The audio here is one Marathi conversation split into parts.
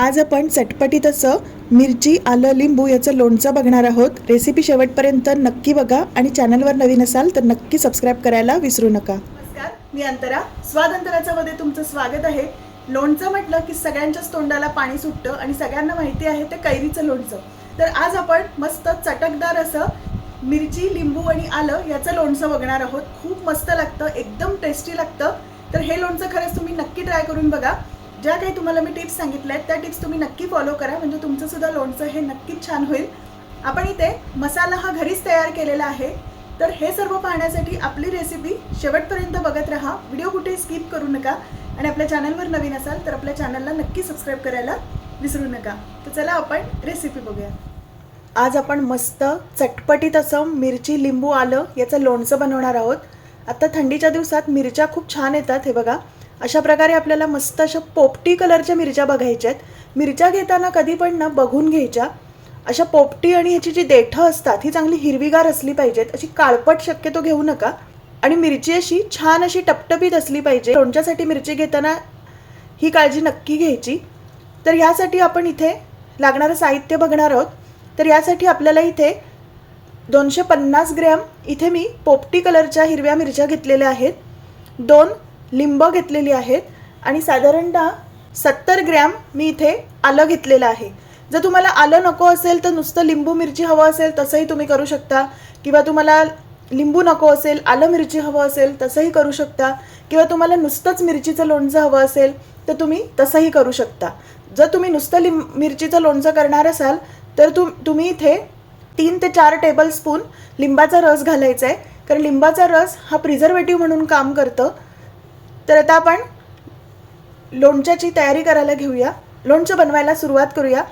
आज आपण चटपटीत असं मिरची आलं लिंबू याचं लोणचं बघणार आहोत. रेसिपी शेवटपर्यंत नक्की बघा आणि चॅनलवर नवीन असाल तर नक्की सबस्क्राईब करायला विसरू नका. नमस्कार मी अंतरा. स्वाद अंतराच्या मध्ये तुमचं स्वागत आहे. लोणचं म्हटलं की सगळ्यांच्याच तोंडाला पाणी सुटतं आणि सगळ्यांना माहिती आहे ते कैरीचं लोणचं. तर आज आपण मस्त चटकदार असं मिरची लिंबू आणि आलं याचं लोणचं बघणार आहोत. खूप मस्त लागतं एकदम टेस्टी लागतं. तर हे लोणचं खरंच तुम्ही नक्की ट्राय करून बघा. ज्या काही तुम्हाला मी टिप्स सांगितल्या आहेत त्या टिप्स तुम्ही नक्की फॉलो करा. म्हणजे तुमचंसुद्धा लोणचं हे नक्कीच छान होईल. आपण इथे मसाला हा घरीच तयार केलेला आहे. तर हे सर्व पाहण्यासाठी आपली रेसिपी शेवटपर्यंत बघत राहा. व्हिडिओ कुठे स्किप करू नका. आणि आपल्या चॅनलवर नवीन असाल तर आपल्या चॅनलला नक्की सबस्क्राईब करायला विसरू नका. तर चला आपण रेसिपी बघूया. आज आपण मस्त चटपटीत असं मिरची लिंबू आलं याचं लोणचं बनवणार आहोत. आता थंडीच्या दिवसात मिरच्या खूप छान येतात हे बघा. अशा प्रकारे आपल्याला मस्त अशा पोपटी कलरच्या मिरच्या बघायच्या आहेत. मिरच्या घेताना कधी पण ना बघून घ्यायच्या. अशा पोपटी आणि ह्याची जी देठं असतात ही चांगली हिरवीगार असली पाहिजेत. अशी काळपट शक्यतो घेऊ नका. आणि मिरची अशी छान अशी टपटपीत असली पाहिजे. लोणच्यासाठी मिरची घेताना ही काळजी नक्की घ्यायची. तर यासाठी आपण इथे लागणारं साहित्य बघणार आहोत. तर यासाठी आपल्याला इथे दोनशे पन्नास ग्रॅम इथे मी पोपटी कलरच्या हिरव्या मिरच्या घेतलेल्या आहेत. दोन लिंब घेतलेली आहेत आणि साधारणतः सत्तर ग्रॅम मी इथे आलं घेतलेलं आहे. जर तुम्हाला आलं नको असेल तर नुसतं लिंबू मिरची हवं असेल तसंही तुम्ही करू शकता. किंवा तुम्हाला लिंबू नको असेल आलं मिरची हवं असेल तसंही करू शकता. किंवा तुम्हाला नुसतंच मिरचीचं लोणचं हवं असेल तर तुम्ही तसंही करू शकता. जर तुम्ही नुसतं लिंब मिरचीचं लोणचं करणार असाल तर तुम तुम्ही इथे तीन ते चार टेबलस्पून लिंबाचा रस घालायचा आहे. कारण लिंबाचा रस हा प्रिझर्वेटिव्ह म्हणून काम करतं. तर आता आपण लोणच्याची तयारी करायला घेऊया. लोणचं बनवायला सुरुवात करूया.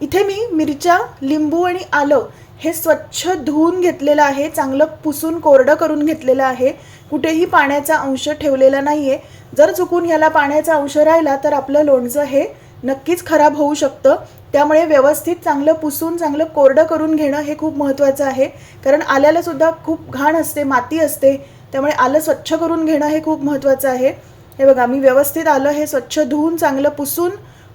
इथे मी मिरच्या लिंबू आणि आलं हे स्वच्छ धुवून घेतलेलं आहे. चांगलं पुसून कोरडं करून घेतलेलं आहे. कुठेही पाण्याचा अंश ठेवलेला नाही आहे जर चुकून ह्याला पाण्याचा अंश राहिला तर आपलं लोणचं हे नक्कीच खराब होऊ शकतं. त्यामुळे व्यवस्थित चांगलं पुसून चांगलं कोरडं करून घेणं हे खूप महत्त्वाचं आहे. कारण आल्यालासुद्धा खूप घाण असते माती असते. त्यामुळे आलं स्वच्छ करून घेणं हे खूप महत्त्वाचं आहे. हे बघा मी व्यवस्थित आलं हे स्वच्छ धुवून चांगलं पुसून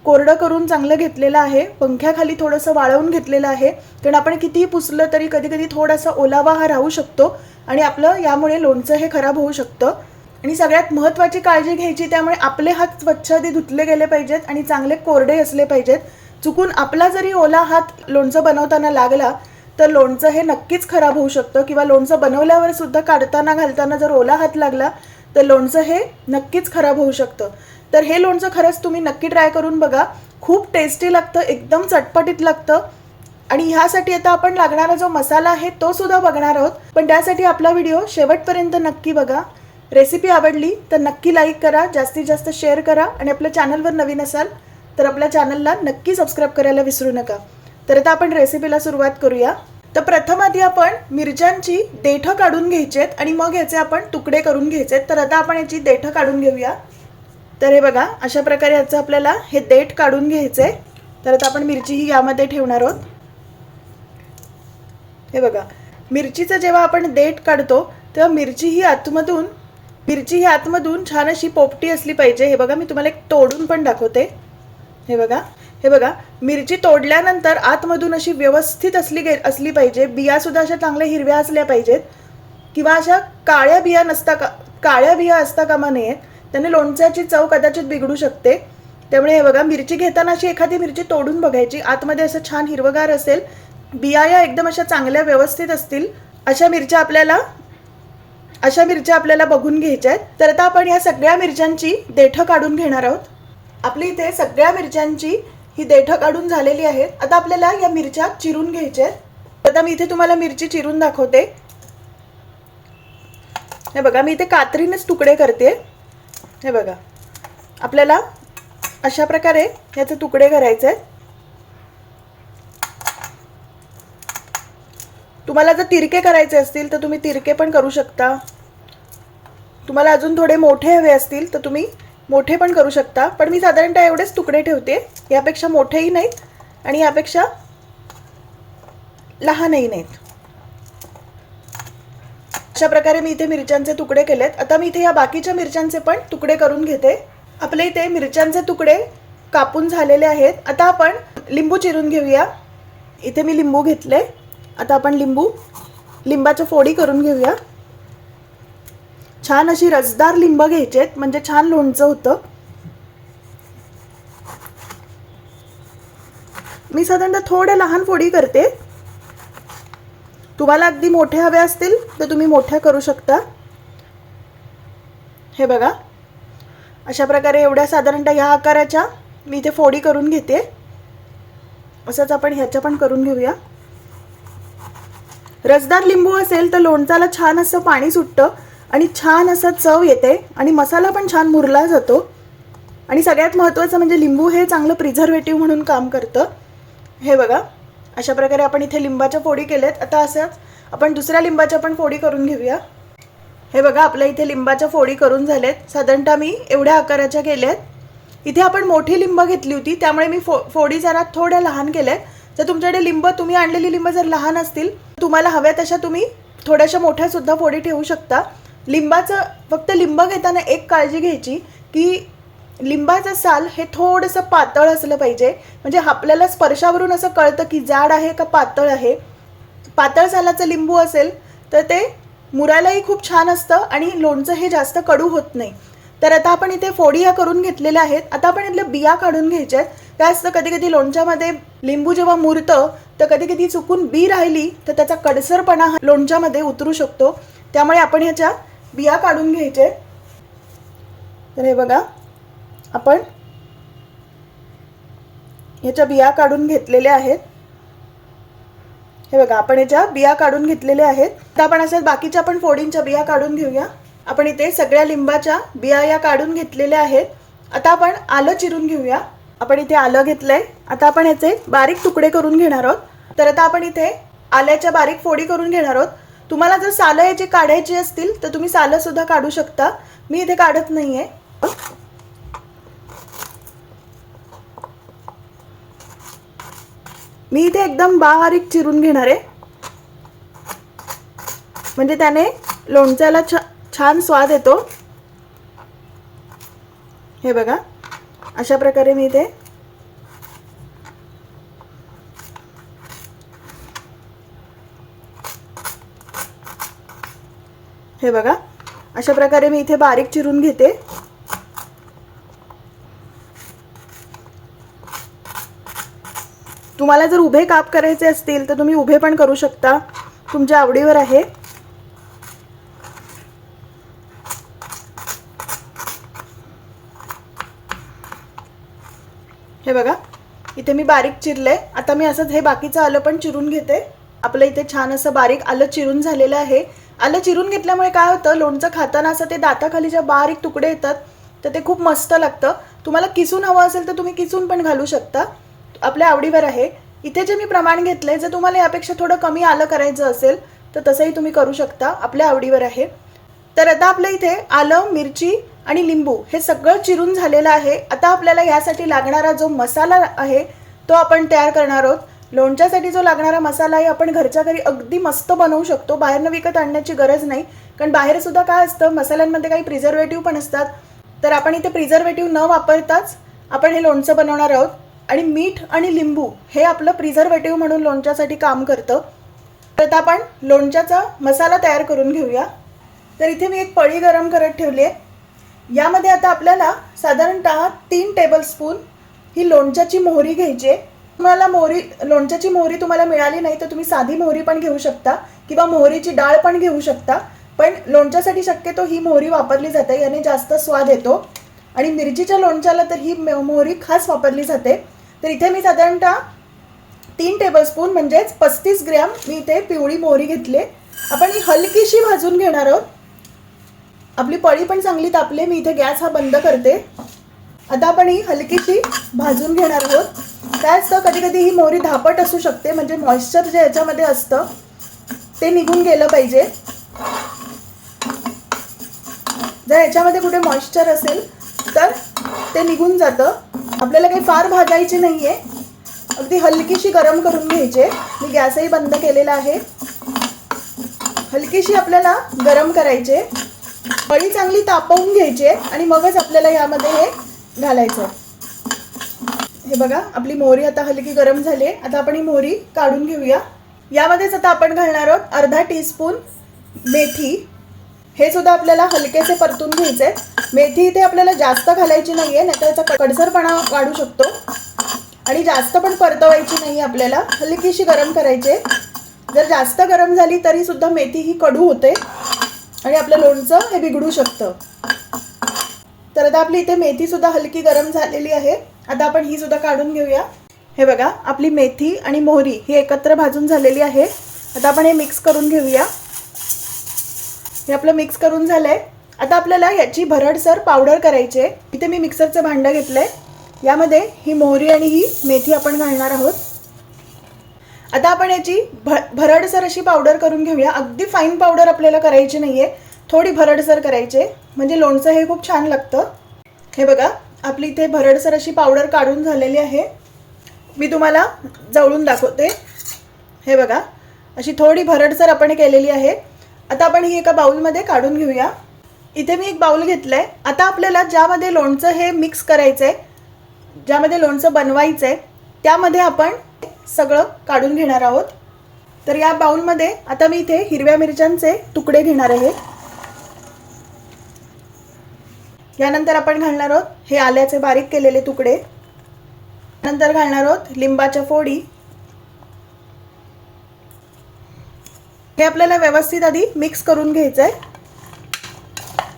कोरडं करून चांगलं घेतलेलं आहे. पंख्याखाली थोडंसं वाळवून घेतलेलं आहे. कारण आपण कितीही पुसलं तरी कधी कधी थोडासा ओलावा हा राहू शकतो आणि आपलं यामुळे लोणचं हे खराब होऊ शकतं. आणि सगळ्यात महत्त्वाची काळजी घ्यायची त्यामुळे आपले हात स्वच्छ आधी धुतले गेले पाहिजेत आणि चांगले कोरडे असले पाहिजेत. चुकून आपला जरी ओला हात लोणचं बनवताना लागला तर लोणचं हे नक्कीच खराब होऊ शकतं. किंवा लोणचं बनवल्यावर सुद्धा काढताना घालताना जर ओला हात लागला तर लोणचं हे नक्कीच खराब होऊ शकतं. तर हे लोणचं खरंच तुम्ही नक्की ट्राय करून बघा. खूप टेस्टी लागतं एकदम चटपटीत लागतं. आणि ह्यासाठी आता आपण लागणारा जो मसाला आहे तो सुद्धा बघणार आहोत. पण त्यासाठी आपला व्हिडिओ शेवटपर्यंत नक्की बघा. रेसिपी आवडली तर नक्की लाईक करा जास्तीत जास्त शेअर करा. आणि आपल्या चॅनलवर नवीन असाल तर आपल्या चॅनलला नक्की सबस्क्राईब करायला विसरू नका. तर आता आपण रेसिपीला सुरुवात करूया. तर प्रथम आधी आपण मिरच्यांची देठं काढून घ्यायचे आहेत आणि मग याचे आपण तुकडे करून घ्यायचे आहेत तर आता आपण याची देठं काढून घेऊया. तर हे बघा अशा प्रकारे याचं आपल्याला हे देठ काढून घ्यायचं आहे तर आता आपण मिरची ही यामध्ये ठेवणार आहोत. हे बघा मिरचीचं जेव्हा आपण देठ काढतो तेव्हा मिरची ही आतमधून मिरची ही आतमधून छान अशी पोपटी असली पाहिजे. हे बघा मी तुम्हाला एक तोडून पण दाखवते. हे बघा हे बघा मिरची तोडल्यानंतर आतमधून अशी व्यवस्थित असली गे असली पाहिजे बिया सुद्धा अशा चांगल्या हिरव्या असल्या पाहिजेत किंवा अशा काळ्या बिया नसता का काळ्या बिया असता कामा नयेत त्याने लोणच्याची चव कदाचित बिघडू शकते. त्यामुळे हे बघा मिरची घेताना अशी एखादी मिरची तोडून बघायची आतमध्ये असं छान हिरवगार असेल बिया या एकदम अशा चांगल्या व्यवस्थित असतील अशा मिरच्या आपल्याला अशा मिरच्या आपल्याला बघून घ्यायच्या आहेत. तर आता आपण या सगळ्या मिरच्यांची देठं काढून घेणार आहोत. आपली इथे सगळ्या मिरच्यांची ही देठं काढून झालेली आहेत. आता आपल्याला या मिरच्या चिरून घ्यायच्या आहेत. आता मी इथे तुम्हाला मिरची चिरून दाखवते. हे बघा मी इथे कात्रीनेच तुकडे करते. हे बघा आपल्याला अशा प्रकारे याचे तुकडे करायचे आहेत. तुम्हाला जर तिरके करायचे असतील तर तुम्ही तिरके पण करू शकता. तुम्हाला अजून थोडे मोठे हवे असतील तर तुम्ही मोठे पण करू शकता. पण मी साधारणतः एवढेच तुकडे ठेवते. यापेक्षा मोठेही नाहीत आणि यापेक्षा लहानही नाहीत. अशा प्रकारे मी इथे मिरच्यांचे तुकडे केलेत. आता मी इथे या बाकीच्या मिरच्यांचे पण तुकडे करून घेते. आपल्या इथे मिरच्यांचे तुकडे कापून झालेले आहेत. आता आपण लिंबू चिरून घेऊया. इथे मी लिंबू घेतले. आता आपण लिंबू लिंबाच्या फोडी करून घेऊया. छान अशी रसदार लिंब घ्यायचे आहेत. म्हणजे छान लोणचं होतं. मी साधारणतः थोड्या लहान फोडी करते. तुम्हाला अगदी मोठे हवे असतील तर तुम्ही मोठ्या करू शकता. हे बघा. अशा प्रकारे एवढ्या साधारणतः ह्या आकाराच्या मी इथे फोडी करून घेते. असंच आपण ह्याच्या पण करून घेऊया. रसदार लिंबू असेल तर लोणचाला छान असं पाणी सुटतं. आणि छान असं चव येते आणि मसाला पण छान मुरला जातो. आणि सगळ्यात महत्त्वाचं म्हणजे लिंबू हे चांगलं प्रिझर्वेटिव्ह म्हणून काम करतं. हे बघा अशा प्रकारे आपण इथे लिंबाच्या फोडी केल्यात. आता असंच आपण दुसऱ्या लिंबाच्या पण फोडी करून घेऊया. हे बघा आपल्या इथे लिंबाच्या फोडी करून झाल्यात. साधारणतः मी एवढ्या आकाराच्या केल्यात. इथे आपण मोठी लिंब घेतली होती त्यामुळे मी फो फोडी जरा थोड्या लहान केल्यात. जर तुमच्याकडे लिंब तुम्ही आणलेली लिंब जर लहान असतील तुम्हाला हव्या तशा तुम्ही थोड्याशा मोठ्यासुद्धा फोडी ठेवू शकता. लिंबाचं फक्त लिंब घेताना एक काळजी घ्यायची की लिंबाचं साल हे थोडंसं पातळ असलं पाहिजे. म्हणजे आपल्याला स्पर्शावरून असं कळतं की जाड आहे का पातळ आहे. पातळ सालाचं लिंबू असेल तर ते मुरायलाही खूप छान असतं आणि लोणचं हे जास्त कडू होत नाही. तर आता आपण इथे फोडी करून घेतलेल्या आहेत. आता आपण इथल्या बिया काढून घ्यायच्या आहेत. काय असतं कधी कधी लोणच्यामध्ये लिंबू जेव्हा मुरतं तर कधी कधी चुकून बी राहिली तर त्याचा कडसरपणा लोणच्यामध्ये उतरू शकतो. त्यामुळे आपण ह्याच्या बिया काढून घ्यायचे. तर हे बघा आपण ह्याच्या बिया काढून घेतलेल्या आहेत. हे बघा आपण याच्या बिया काढून घेतलेल्या आहेत. तर आपण असेच बाकीच्या पण फोडींच्या बिया काढून घेऊया. आपण इथे सगळ्या लिंबाच्या बिया या काढून घेतलेल्या आहेत. आता आपण आलं चिरून घेऊया. आपण इथे आलं घेतलंय. आता आपण ह्याचे बारीक तुकडे करून घेणार आहोत. तर आता आपण इथे आल्याच्या बारीक फोडी करून घेणार आहोत. तुम्हाला जर सालं याची काढायची असतील तर तुम्ही सालं सुद्धा काढू शकता. मी इथे काढत नाहीये. मी इथे एकदम बारीक चिरून घेणार आहे. म्हणजे त्याने लोणच्याला छ छान स्वाद येतो. हे बघा. अशा प्रकारे मी इथे हे बघा. अशा प्रकारे मी इथे बारीक चिरून घेते. तुम्हाला जर उभे काप करायचे असतील तर तुम्ही उभे पण करू शकता. तुमच्या आवडीवर आहे. हे बघा. इथे मी बारीक चिरले आता मी असंच हे बाकीचं आलं पण चिरून घेते. आपलं इथे छान असं बारीक आलं चिरून झालेलं आहे. आलं चिरून घेतल्यामुळे काय होतं लोणचं खाताना असं ते दाताखाली ज्या बारीक तुकडे येतात तर ते खूप मस्त लागतं. तुम्हाला किसून हवं असेल तर तुम्ही किसून पण घालू शकता. आपल्या आवडीवर आहे. इथे जे मी प्रमाण घेतलंय जर तुम्हाला यापेक्षा थोडं कमी आलं करायचं असेल तर तसंही तुम्ही करू शकता. आपल्या आवडीवर आहे. तर आता आपल्या इथे आलं मिरची आणि लिंबू हे सगळं चिरून झालेलं आहे. आता आपल्याला यासाठी लागणारा जो मसाला आहे तो आपण तयार करणार आहोत. लोणच्यासाठी जो लागणारा मसाला आहे आपण घरच्या घरी अगदी मस्त बनवू शकतो. बाहेरनं विकत आणण्याची गरज नाही. कारण बाहेर सुद्धा काय असतं मसाल्यांमध्ये काही प्रिझर्वेटिव्ह पण असतात. तर आपण इथे प्रिझर्वेटिव्ह न वापरताच आपण हे लोणचं बनवणार आहोत. आणि मीठ आणि लिंबू हे आपलं प्रिझर्वेटिव्ह म्हणून लोणच्यासाठी काम करतं. तर आता आपण लोणच्याचा मसाला तयार करून घेऊया. तर इथे मी एक पळी गरम करत ठेवली आहे. यामध्ये आता आपल्याला साधारणतः तीन टेबलस्पून ही लोणच्याची मोहरी घ्यायची आहे. तुम्हाला मोहरी लोणच्याची मोहरी तुम्हाला मिळाली नाही तर तुम्ही साधी मोहरी पण घेऊ शकता किंवा मोहरीची डाळ पण घेऊ शकता. पण लोणच्यासाठी शक्यतो ही मोहरी वापरली जाते याने जास्त स्वाद येतो. आणि मिरचीच्या लोणच्याला तर ही मोहरी खास वापरली जाते. तर इथे मी साधारणतः तीन टेबलस्पून म्हणजेच पस्तीस ग्रॅम मी इथे पिवळी मोहरी घेतली आपण ही हलकीशी भाजून घेणार आहोत. आपली पळी पण चांगली तापली मी इथे गॅस हा बंद करते. आता आपण ही हलकीशी भाजून घेणार आहोत. काय असतं कधी कधी ही मोहरी धापट असू शकते म्हणजे मॉइश्चर जे याच्यामध्ये असतं ते निघून गेलं पाहिजे. जर याच्यामध्ये कुठे मॉइश्चर असेल तर ते निघून जातं. आपल्याला काही फार भाजायचे नाही आहे अगदी हलकीशी गरम करून घ्यायचे. मी गॅसही बंद केलेला आहे. हलकीशी आपल्याला गरम करायचे. पळी चांगली तापवून घ्यायची आणि मगच आपल्याला यामध्ये हे घालायचं. हे बघा आपली मोहरी आता हलकी गरम झाली आहे. आता आपण ही मोहरी काढून घेऊया. यामध्येच आता आपण घालणार आहोत अर्धा टीस्पून मेथी. हे सुद्धा आपल्याला हलकेसे परतून घ्यायचे मेथी इथे आपल्याला जास्त घालायची नाही नाही नाहीतर याचा कडसरपणा वाढू शकतो. आणि जास्त पण परतवायची नाही आपल्याला हलकीशी गरम करायचे जर जास्त गरम झाली तरी सुद्धा मेथी ही कडू होते. आणि आपलं लोणचं हे बिघडू शकतं. तर आता आपली इथे मेथीसुद्धा हलकी गरम झालेली आहे. आता आपण ही सुद्धा काढून घेऊया. हे बघा आपली मेथी आणि मोहरी ही एकत्र भाजून झालेली आहे. आता आपण हे मिक्स करून घेऊया. हे आपलं मिक्स करून झालं आहे आता आपल्याला याची भरडसर पावडर करायची. आहे इथे मी मिक्सरचं भांडं घेतलं आहे यामध्ये ही मोहरी आणि ही मेथी आपण घालणार आहोत. आता आपण याची भ भरडसर अशी पावडर करून घेऊया. अगदी फाईन पावडर आपल्याला करायची नाही आहे थोडी भरडसर करायची. म्हणजे लोणचं हे खूप छान लागतं. हे बघा आपली इथे भरडसर अशी पावडर काढून झालेली आहे. मी तुम्हाला जवळून दाखवते. हे बघा अशी थोडी भरडसर आपण केलेली आहे. आता आपण ही एका बाउलमध्ये काढून घेऊया. इथे मी एक बाउल घेतलं आहे आता आपल्याला ज्यामध्ये लोणचं हे मिक्स करायचं आहे ज्यामध्ये लोणचं बनवायचं आहे त्यामध्ये आपण सगळं काढून घेणार आहोत. तर या बाऊलमध्ये आता मी इथे हिरव्या मिरच्यांचे तुकडे घेणार आहे. यानंतर आपण घालणार आहोत हे आल्याचे बारीक केलेले तुकडे. नंतर घालणार आहोत लिंबाच्या फोडी. हे आपल्याला व्यवस्थित आधी मिक्स करून घ्यायचं आहे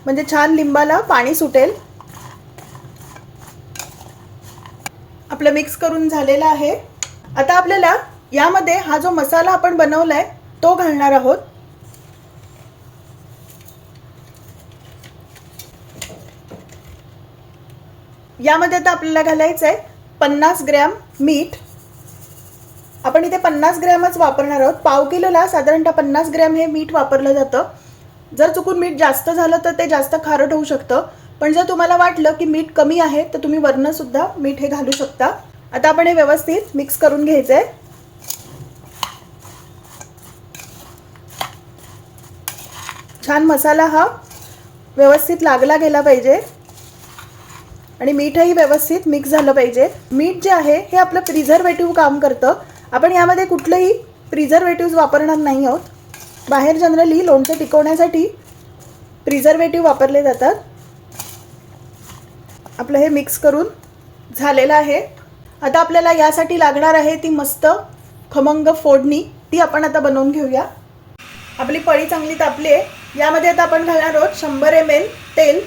म्हणजे छान लिंबाला पाणी सुटेल. आपलं मिक्स करून झालेलं आहे. आता आपल्याला यामध्ये हा जो मसाला आपण बनवलाय तो घालणार आहोत. यामध्ये आता आपल्याला घालायचं आहे पन्नास ग्रॅम मीठ. आपण इथे पन्नास ग्रॅमच वापरणार आहोत. पाव किलोला साधारणतः पन्नास ग्रॅम हे मीठ वापरलं जातं. जर चुकून मीठ जास्त झालं तर ते जास्त खारट होऊ शकतं. पण जर तुम्हाला वाटलं की मीठ कमी आहे तर तुम्ही वरनंसुद्धा मीठ हे घालू शकता. आता आपण हे व्यवस्थित मिक्स करून घ्यायचं आहे छान मसाला हा व्यवस्थित लागला गेला पाहिजे. आणि मीठही व्यवस्थित मिक्स झालं पाहिजे. मीठ जे आहे हे आपलं प्रिझर्वेटिव्ह काम करतं. आपण यामध्ये कुठलंही प्रिझर्वेटिव्ह वापरणार नाही आहोत. बाहेर जनरली लोणचं टिकवण्यासाठी प्रिझर्वेटिव्ह वापरले जातात. आपलं हे मिक्स करून झालेलं आहे. आता आपल्याला यासाठी लागणार आहे ती मस्त खमंग फोडणी. ती आपण आता बनवून घेऊया. आपली पळी चांगली तापली आहे. यामध्ये आता आपण घालणार आहोत शंभर एम एल तेल.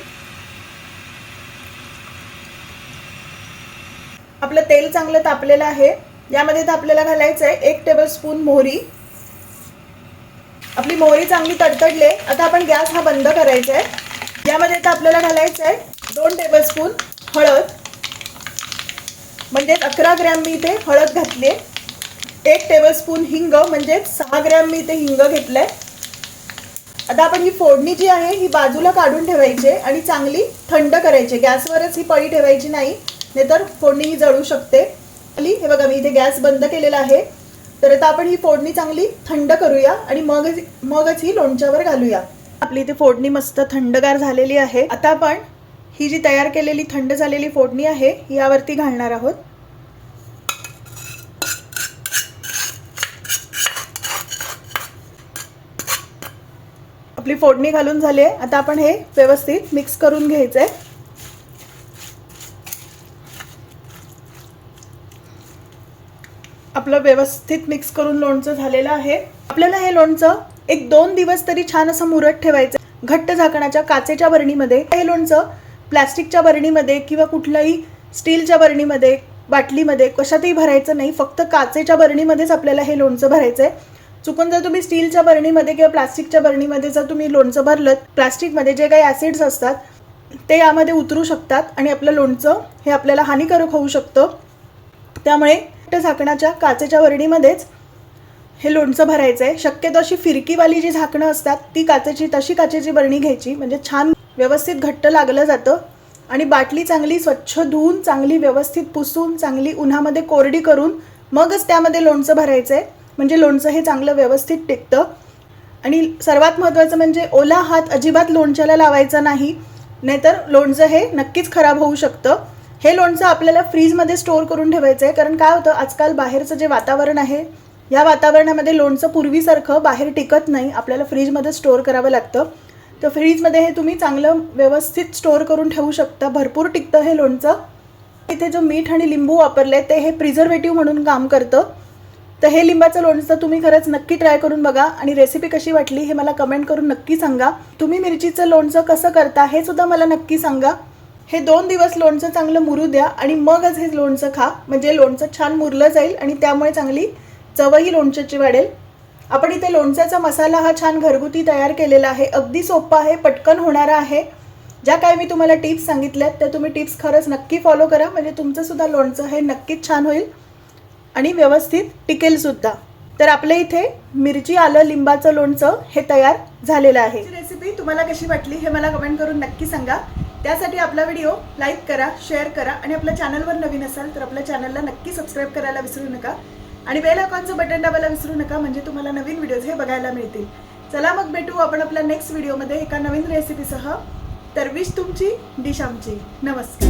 आपलं तेल चांगलं तापलेलं आहे. यामध्ये तर आपल्याला घालायचं आहे एक टेबलस्पून मोहरी. आपली मोहरी चांगली तडतडले आता आपण गॅस हा बंद करायचा आहे. यामध्ये तर आपल्याला घालायचं आहे दोन टेबलस्पून हळद. म्हणजेच अकरा ग्रॅम मी इथे हळद घातली आहे. एक टेबलस्पून हिंग म्हणजेच सहा ग्रॅम मी इथे हिंग घेतलंय. आता आपण ही फोडणी जी आहे ही बाजूला काढून ठेवायची आणि चांगली थंड करायची गॅसवरच ही पळी ठेवायची नाही. नाहीतर फोडणी ही जळू शकते. आली हे बघा मी इथे गॅस बंद केलेला आहे. तर आता आपण ही फोडणी चांगली थंड करूया आणि मग मगच ही लोणच्यावर घालूया. आपली इथे फोडणी मस्त थंडगार झालेली आहे. आता आपण ही जी तयार केलेली थंड झालेली फोडणी आहे यावरती घालणार आहोत. आपली फोडणी घालून झाली आहे. आता आपण हे व्यवस्थित मिक्स करून घ्यायचं आहे आपलं व्यवस्थित मिक्स करून लोणचं झालेलं आहे. आपल्याला हे लोणचं एक दोन दिवस तरी छान असं मुरत ठेवायचं. घट्ट झाकणाच्या काचेच्या बरणीमध्ये हे लोणचं प्लॅस्टिकच्या बरणीमध्ये किंवा कुठल्याही स्टीलच्या बरणीमध्ये बाटलीमध्ये कशातही भरायचं नाही. फक्त काचेच्या बरणीमध्येच आपल्याला हे लोणचं भरायचं आहे चुकून जर तुम्ही स्टीलच्या बरणीमध्ये किंवा प्लास्टिकच्या बरणीमध्ये जर तुम्ही लोणचं भरलं प्लास्टिकमध्ये जे काही ॲसिड्स असतात ते यामध्ये उतरू शकतात आणि आपलं लोणचं हे आपल्याला हानिकारक होऊ शकतं. त्यामुळे घट्ट झाकणाच्या काचेच्या वरणीमध्येच हे लोणचं भरायचं आहे शक्यतो अशी फिरकीवाली जी झाकणं असतात ती काचेची तशी काचेची बरणी घ्यायची. म्हणजे छान व्यवस्थित घट्ट लागलं जातं आणि बाटली चांगली स्वच्छ धुवून चांगली व्यवस्थित पुसून चांगली उन्हामध्ये कोरडी करून मगच त्यामध्ये लोणचं भरायचं आहे म्हणजे लोणचं हे चांगलं व्यवस्थित टिकतं. आणि सर्वात महत्त्वाचं म्हणजे ओला हात अजिबात लोणच्याला लावायचा नाही नाहीतर लोणचं हे नक्कीच खराब होऊ शकतं. हे लोणचं आपल्याला फ्रीजमध्ये स्टोअर करून ठेवायचं आहे. कारण काय होतं आजकाल बाहेरचं जे वातावरण आहे या वातावरणामध्ये लोणचं पूर्वीसारखं बाहेर टिकत नाही. आपल्याला फ्रीजमध्ये स्टोअर करावं लागतं. तर फ्रीजमध्ये हे तुम्ही चांगलं व्यवस्थित स्टोअर करून ठेवू शकता. भरपूर टिकतं हे लोणचं. इथे जो मीठ आणि लिंबू वापरले ते हे प्रिझर्वेटिव्ह म्हणून काम करतं. तर हे लिंबाचं लोणचं तुम्ही खरंच नक्की ट्राय करून बघा. आणि रेसिपी कशी वाटली हे मला कमेंट करून नक्की सांगा. तुम्ही मिरचीचं लोणचं कसं करता हे सुद्धा मला नक्की सांगा. हे दोन दिवस लोणचं चांगलं मुरू द्या आणि मगच हे लोणचं खा. म्हणजे लोणचं छान मुरलं जाईल आणि त्यामुळे चांगली चवही लोणच्याची वाढेल. आपण इथे लोणच्याचा मसाला हा छान घरगुती तयार केलेला आहे. अगदी सोपा आहे पटकन होणारा आहे. ज्या काही मी तुम्हाला टिप्स सांगितल्यात त्या तुम्ही टिप्स खरंच नक्की फॉलो करा. म्हणजे तुमचंसुद्धा लोणचं हे नक्कीच छान होईल आणि व्यवस्थित टिकेलसुद्धा तर आपल्या इथे मिरची आलं लिंबाचं लोणचं हे तयार झालेलं आहे. रेसिपी तुम्हाला कशी वाटली हे मला कमेंट करून नक्की सांगा. त्यासाठी आपला व्हिडिओ लाईक करा शेअर करा आणि आपल्या चॅनलवर नवीन असाल तर आपल्या चॅनलला नक्की सबस्क्राईब करायला विसरू नका. आणि बेल आयकॉनचं बटन दाबायला विसरू नका म्हणजे तुम्हाला नवीन व्हिडिओज हे बघायला मिळतील. चला मग भेटू आपण आपल्या नेक्स्ट व्हिडिओमध्ये एका नवीन रेसिपीसह तर विश तुमची डिश आमची नमस्कार.